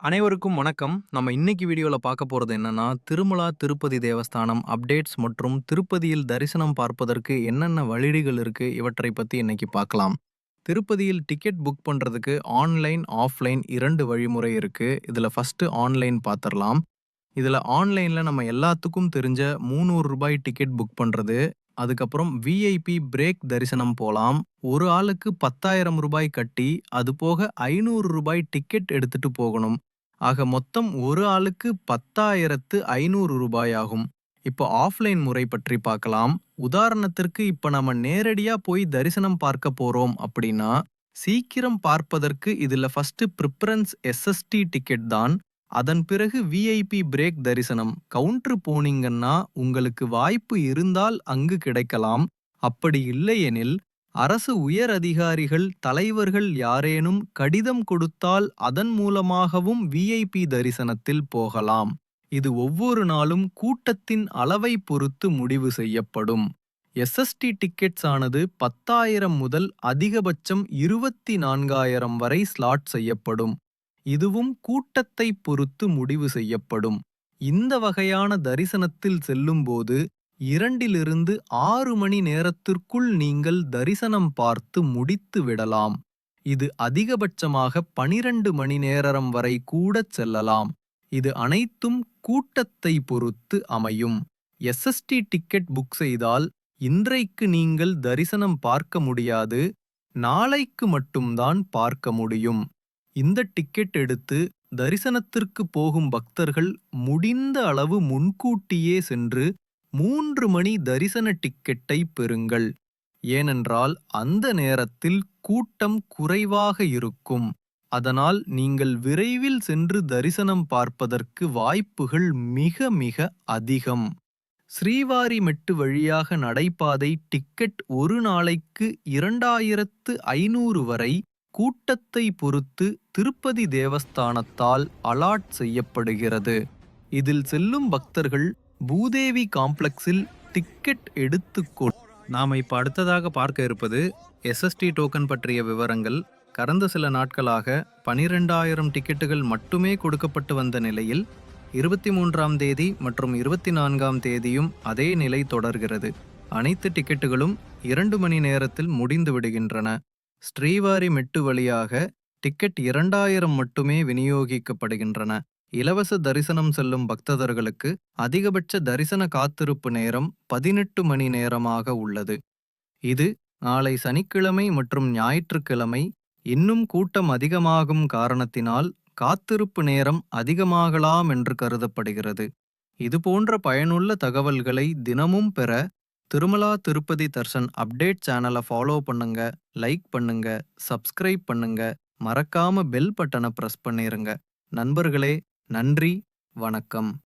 அனைவருக்கும் வணக்கம். நம்ம இன்னைக்கு வீடியோவில் பார்க்க போகிறது என்னன்னா திருமலா திருப்பதி தேவஸ்தானம் அப்டேட்ஸ் மற்றும் திருப்பதியில் தரிசனம் பார்ப்பதற்கு என்னென்ன வழிகள் இருக்குது இவற்றை பற்றி இன்னைக்கு பார்க்கலாம். திருப்பதியில் டிக்கெட் புக் பண்ணுறதுக்கு ஆன்லைன் ஆஃப்லைன் இரண்டு வழிமுறை இருக்குது இதில் ஃபஸ்ட்டு ஆன்லைன் பார்த்துடலாம் இதில் ஆன்லைனில் நம்ம எல்லாத்துக்கும் தெரிஞ்ச மூணூறு ரூபாய் டிக்கெட் புக் பண்ணுறது அதுக்கப்புறம் விஐபி பிரேக் தரிசனம் போகலாம் ஒரு ஆளுக்கு பத்தாயிரம் ரூபாய் கட்டி அது போக ஐநூறு ரூபாய் டிக்கெட் எடுத்துட்டு போகணும். ஆக மொத்தம் ஒரு ஆளுக்கு பத்தாயிரத்து ஐநூறு ரூபாய் ஆகும். இப்போ ஆஃப்லைன் முறை பற்றி பார்க்கலாம். உதாரணத்திற்கு இப்போ நம்ம நேரடியா போய் தரிசனம் பார்க்க போறோம் அப்படின்னா சீக்கிரம் பார்ப்பதற்கு இதுல ஃபர்ஸ்ட் ப்ரிஃபரன்ஸ் எஸ்எஸ்டி டிக்கெட் தான். அதன் பிறகு விஐபி பிரேக் தரிசனம். கவுண்டர் போனீங்கன்னா உங்களுக்கு வாய்ப்பு இருந்தால் அங்கு கிடைக்கலாம். அப்படி இல்லையெனில் அரசு உயர் அதிகாரிகள் தலைவர்கள் யாரேனும் கடிதம் கொடுத்தால் அதன் மூலமாகவும் விஐபி தரிசனத்தில் போகலாம். இது ஒவ்வொரு நாளும் கூட்டத்தின் அளவை பொறுத்து முடிவு செய்யப்படும். எஸ்எஸ்டி டிக்கெட்ஸ் ஆனது பத்தாயிரம் முதல் அதிகபட்சம் இருபத்தி நான்காயிரம் வரை ஸ்லாட் செய்யப்படும். இதுவும் கூட்டத்தை பொறுத்து முடிவு செய்யப்படும். இந்த வகையான தரிசனத்தில் செல்லும்போது இரண்டிலிருந்து ஆறு மணி நேரத்திற்குள் நீங்கள் தரிசனம் பார்த்து முடித்து விடலாம். இது அதிகபட்சமாக பனிரண்டு மணி நேரம் வரை கூட செல்லலாம். இது அனைத்தும் கூட்டத்தை பொறுத்து அமையும். எஸ்எஸ்டி டிக்கெட் புக் செய்தால் இன்றைக்கு நீங்கள் தரிசனம் பார்க்க முடியாது நாளைக்கு மட்டும்தான் பார்க்க முடியும். இந்த டிக்கெட் எடுத்து தரிசனத்திற்கு போகும் பக்தர்கள் முடிந்த அளவு முன்கூட்டியே சென்று மூன்று மணி தரிசன டிக்கெட்டை பெறுங்கள். ஏனென்றால் அந்த நேரத்தில் கூட்டம் குறைவாக இருக்கும். அதனால் நீங்கள் விரைவில் சென்று தரிசனம் பார்ப்பதற்கு வாய்ப்புகள் மிக மிக அதிகம். ஸ்ரீவாரிமெட்டு வழியாக நடைபாதை டிக்கெட் ஒரு நாளைக்கு இரண்டாயிரத்து ஐநூறு வரை கூட்டத்தை பொறுத்து திருப்பதி தேவஸ்தானத்தால் அலாட் செய்யப்படுகிறது. இதில் செல்லும் பக்தர்கள் பூதேவி காம்ப்ளெக்ஸில் டிக்கெட் எடுத்துக்கொள். நாம் இப்போ அடுத்ததாக பார்க்க இருப்பது எஸ்எஸ்டி டோக்கன் பற்றிய விவரங்கள். கடந்த சில நாட்களாக பனிரெண்டாயிரம் டிக்கெட்டுகள் மட்டுமே கொடுக்கப்பட்டு வந்த நிலையில் இருபத்தி மூன்றாம் தேதி மற்றும் இருபத்தி நான்காம் தேதியும் அதே நிலை தொடர்கிறது. அனைத்து டிக்கெட்டுகளும் இரண்டு மணி நேரத்தில் முடிந்து விடுகின்றன. ஸ்ரீவாரி மெட்டு வழியாக டிக்கெட் இரண்டாயிரம் மட்டுமே விநியோகிக்கப்படுகின்றன. இலவச தரிசனம் செல்லும் பக்தர்களுக்கு அதிகபட்ச தரிசன காத்திருப்பு நேரம் பதினெட்டு மணி நேரமாக உள்ளது. இது நாளை சனிக்கிழமை மற்றும் ஞாயிற்றுக்கிழமை இன்னும் கூட்டம் அதிகமாகும் காரணத்தினால் காத்திருப்பு நேரம் அதிகமாகலாம் என்று கருதப்படுகிறது. இதுபோன்ற பயனுள்ள தகவல்களை தினமும் பெற திருமலா திருப்பதி தர்ஷன் அப்டேட் சேனலை ஃபாலோ பண்ணுங்க லைக் பண்ணுங்க சப்ஸ்கிரைப் பண்ணுங்க மறக்காம பெல் பட்டனை ப்ரெஸ் பண்ணிருங்க. நண்பர்களே நன்றி வணக்கம்.